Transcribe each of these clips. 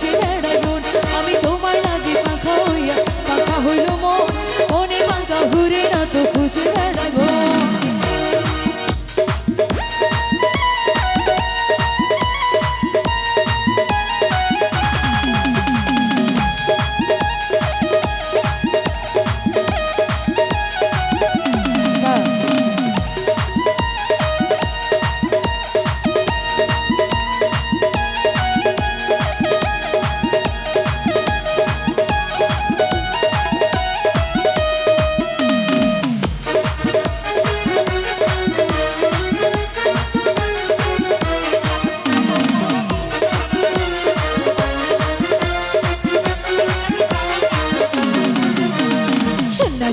খুঁজে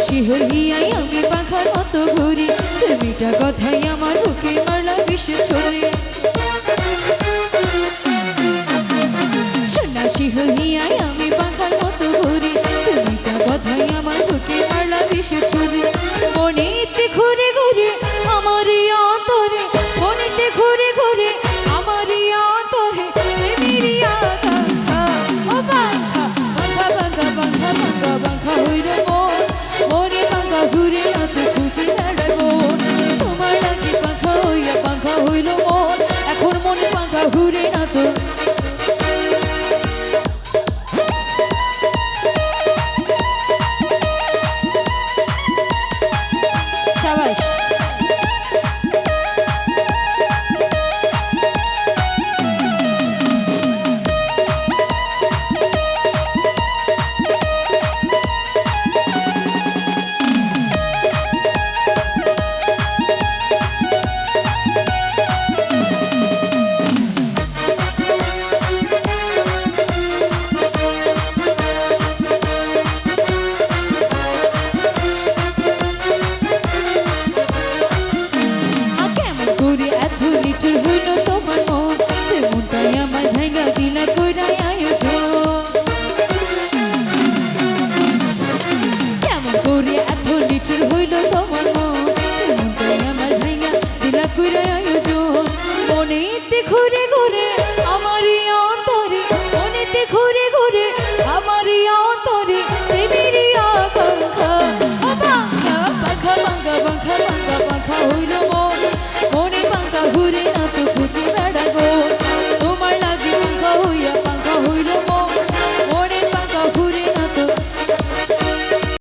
সন্ন্যাসী হইয়াই Rush. মিঠুর হইল তোমার মন তেমনটাই আমার ভাঙা দিলা কইরাই আয়োজন কেমন করে এত লিটুর হইল তোমার মন তেমনটাই ঘুরে ঘুরে